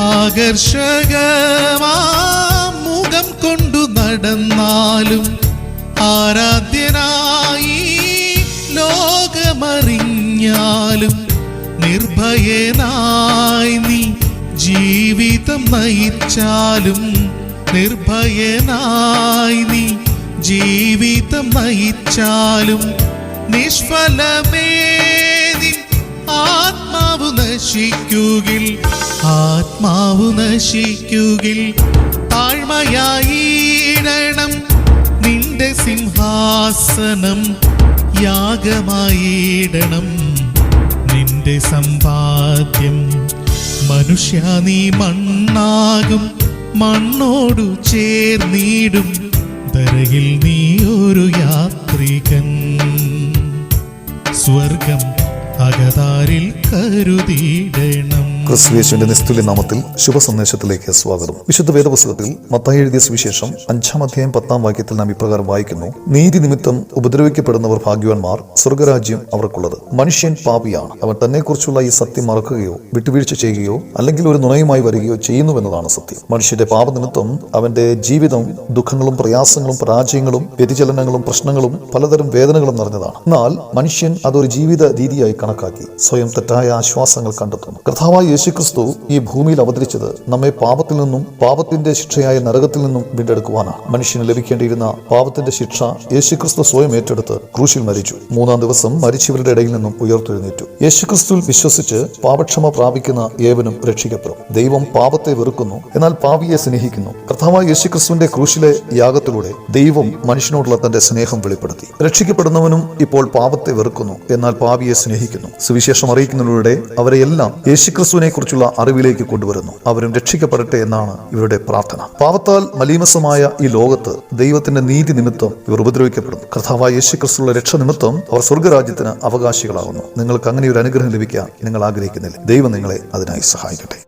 ആകർഷകമാം മുഖം കൊണ്ടു നടന്നാലും ആരാധ്യനായി ലോകമറിഞ്ഞാലും നിർഭയനായി നീ ജീവിതം നയിച്ചാലും നിർഭയനായി നീ ജീവിതം നയിച്ചാലും നിഷ്ഫലമേ നിൻ ആത്മാവ് നശിക്കുകിൽ ആത്മാവ് നശിക്കുകിൽ താഴ്മയായിടണം നിന്റെ സിംഹാസനം യാഗമായിടണം. നിന്റെ സമ്പാദ്യം മനുഷ്യ നീ മണ്ണാകും. മണ്ണോടു ചേർന്നിടും. ധരയിൽ നീ ഒരു യാത്രികൻ. സ്വർഗം അകതാരിൽ കരുതിയിടണം. ക്രിസ്തുയേശുവിന്റെ നിസ്തുല്യ നാമത്തിൽ ശുഭസന്ദേശത്തിലേക്ക് സ്വാഗതം. വിശുദ്ധ വേദപുസ്തകത്തിൽ മത്തായി എഴുതിയ സുവിശേഷം അഞ്ചാം അധ്യായം പത്താം വാക്യത്തിൽ നാം ഇപ്രകാരം വായിക്കുന്നു. നീതി നിമിത്തം ഉപദ്രവിക്കപ്പെടുന്നവർ ഭാഗ്യവാന്മാർ സ്വർഗരാജ്യം അവർക്കുള്ളത്. മനുഷ്യൻ പാപിയാണ്. അവൻ തന്നെക്കുറിച്ചുള്ള ഈ സത്യം മറക്കുകയോ വിട്ടുവീഴ്ച ചെയ്യുകയോ അല്ലെങ്കിൽ ഒരു നുണയുമായി വരികയോ ചെയ്യുന്നുവെന്നതാണ് സത്യം. മനുഷ്യന്റെ പാപനിമിത്തം അവന്റെ ജീവിതം ദുഃഖങ്ങളും പ്രയാസങ്ങളും പരാജയങ്ങളും വ്യതിചലനങ്ങളും പ്രശ്നങ്ങളും പലതരം വേദനകളും നിറഞ്ഞതാണ്. എന്നാൽ മനുഷ്യൻ അതൊരു ജീവിത രീതിയായി കണക്കാക്കി സ്വയം തെറ്റായ ആശ്വാസങ്ങൾ കണ്ടെത്തുന്നു. കർത്താവായ യേശുക്രിസ്തു ഈ ഭൂമിയിൽ അവതരിച്ചത് നമ്മെ പാപത്തിൽ നിന്നും പാപത്തിന്റെ ശിക്ഷയായ നരകത്തിൽ നിന്നും വീണ്ടെടുക്കുവാനാണ്. മനുഷ്യന് ലഭിക്കേണ്ടിയിരുന്ന പാപത്തിന്റെ ശിക്ഷ യേശുക്രിസ്തു സ്വയം ഏറ്റെടുത്ത് ക്രൂശിൽ മരിച്ചു. മൂന്നാം ദിവസം മരിച്ചവരുടെ ഇടയിൽ നിന്നും ഉയർത്തെഴുന്നേറ്റു. യേശുക്രിസ്തുവിൽ വിശ്വസിച്ച് പാപക്ഷമ പ്രാപിക്കുന്ന ഏവനും രക്ഷിക്കപ്പെടും. ദൈവം പാപത്തെ വെറുക്കുന്നു എന്നാൽ പാപിയെ സ്നേഹിക്കുന്നു. കർത്താവായ യേശുക്രിസ്തുവിന്റെ ക്രൂശിലെ യാഗത്തിലൂടെ ദൈവം മനുഷ്യനോടുള്ള തന്റെ സ്നേഹം വെളിപ്പെടുത്തി. രക്ഷിക്കപ്പെടുന്നവനും ഇപ്പോൾ പാപത്തെ വെറുക്കുന്നു എന്നാൽ പാപിയെ സ്നേഹിക്കുന്നു. സുവിശേഷം അറിയിക്കുന്നതിലൂടെ അവരെയെല്ലാം യേശുക്രിസ്തുവിനെ കുറിച്ചുള്ള അറിവിലേക്ക് കൊണ്ടുവരുന്നു. അവരും രക്ഷിക്കപ്പെടട്ടെ എന്നാണ് ഇവരുടെ പ്രാർത്ഥന. പാവത്താൽ മലീമസമായ ഈ ലോകത്ത് ദൈവത്തിന്റെ നീതി നിമിത്തം ഇവർ ഉപദ്രവിക്കപ്പെടുന്നു. കർത്താവായ യേശുക്രിസ്തുള്ള രക്ഷ നിമിത്തം അവർ സ്വർഗരാജ്യത്തിന് അവകാശികളാകുന്നു. നിങ്ങൾക്ക് അങ്ങനെ ഒരു അനുഗ്രഹം ലഭിക്കാൻ നിങ്ങൾ ആഗ്രഹിക്കുന്നില്ല. ദൈവം നിങ്ങളെ അതിനായി സഹായിക്കട്ടെ.